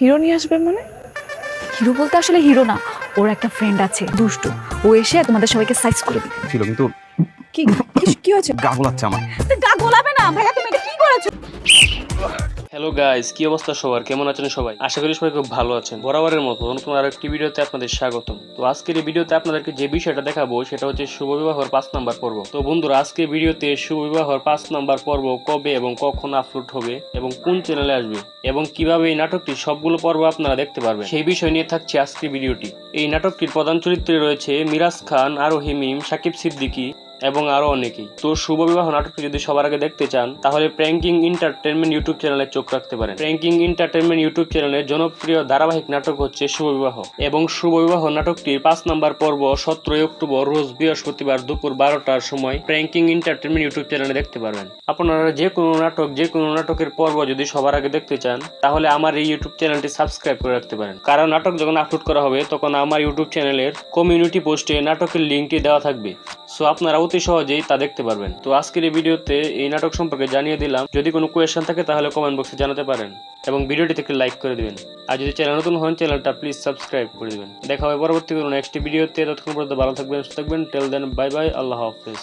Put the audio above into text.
Hero নিয়ে আসবে মানে? হিরো বলতে আসলে হিরো না ওর একটা ফ্রেন্ড আছে দুষ্ট। ও এসে তোমাদের সবাইকে সাইজ করে দিবে। ছিল কিন্তু কি কি- কি হয়েছে? গা গোলাচ্ছে আমার। গা গোলাবে না ভাইয়া তুমি এটা কি করেছ? হ্যালো গাইস কি অবস্থা সবার? কেমন আছেন সবাই? আশা করি সবাই খুব ভালো আছেন। বরাবরের মতো নতুন আরও একটি ভিডিওতে আপনাদের স্বাগতম। তো আজকের এই ভিডিওতে আপনাদেরকে যে বিষয়টা দেখাবো, সেটা হচ্ছে শুভ বিবাহর পাঁচ নাম্বার পর্ব। তো বন্ধুরা, আজকের ভিডিওতে শুভ বিবাহর পাঁচ নাম্বার পর্ব কবে এবং কখন আপলোড হবে এবং কোন চ্যানেলে আসবে এবং কীভাবে এই নাটকটি সবগুলো পর্ব আপনারা দেখতে পারবেন, সেই বিষয় নিয়ে থাকছে আজকের ভিডিওটি। এই নাটকটির প্রধান চরিত্রে রয়েছে মিরাজ খান আরও হিমিম সাকিব সিদ্দিকী এবং আরও অনেকেই। তো শুভ বিবাহ নাটকটি যদি সবার আগে দেখতে চান, তাহলে প্র্যাঙ্কিং ইন্টারটেনমেন্ট ইউটিউব চ্যানেলে চোখ রাখতে পারেন। প্র্যাঙ্কিং এন্টারটেনমেন্ট ইউটিউব চ্যানেলের জনপ্রিয় ধারাবাহিক নাটক হচ্ছে শুভ বিবাহ। এবং শুভ বিবাহ নাটকটির পাঁচ নম্বর পর্ব সতেরোই অক্টোবর রোজ বৃহস্পতিবার দুপুর বারোটার সময় প্র্যাঙ্কিং ইন্টারটেনমেন্ট ইউটিউব চ্যানেলে দেখতে পারবেন। আপনারা যে কোনো নাটক, যে কোনো নাটকের পর্ব যদি সবার আগে দেখতে চান, তাহলে আমার এই ইউটিউব চ্যানেলটি সাবস্ক্রাইব করে রাখতে পারেন। কারণ নাটক যখন আপলোড করা হবে, তখন আমার ইউটিউব চ্যানেলের কমিউনিটি পোস্টে নাটকের লিঙ্কটি দেওয়া থাকবে। সো আপনারা অতি সহজেই তা দেখতে পারবেন। তো আজকের এই ভিডিওতে এই নাটক সম্পর্কে জানিয়ে দিলাম, যদি কোনো কোয়েশ্চেন থাকে তাহলে কমেন্ট বক্সে জানাতে পারেন এবং ভিডিওটি থেকে লাইক করে দিবেন। আর যদি চ্যানেল নতুন হন চ্যানেলটা প্লিজ সাবস্ক্রাইব করে দিবেন। দেখা হবে পরবর্তী কোনো নেক্সট ভিডিওতে। ততক্ষণ পর্যন্ত ভালো থাকবেন, সুস্থ থাকবেন। টেল দেন বাই বাই আল্লাহ হাফেজ।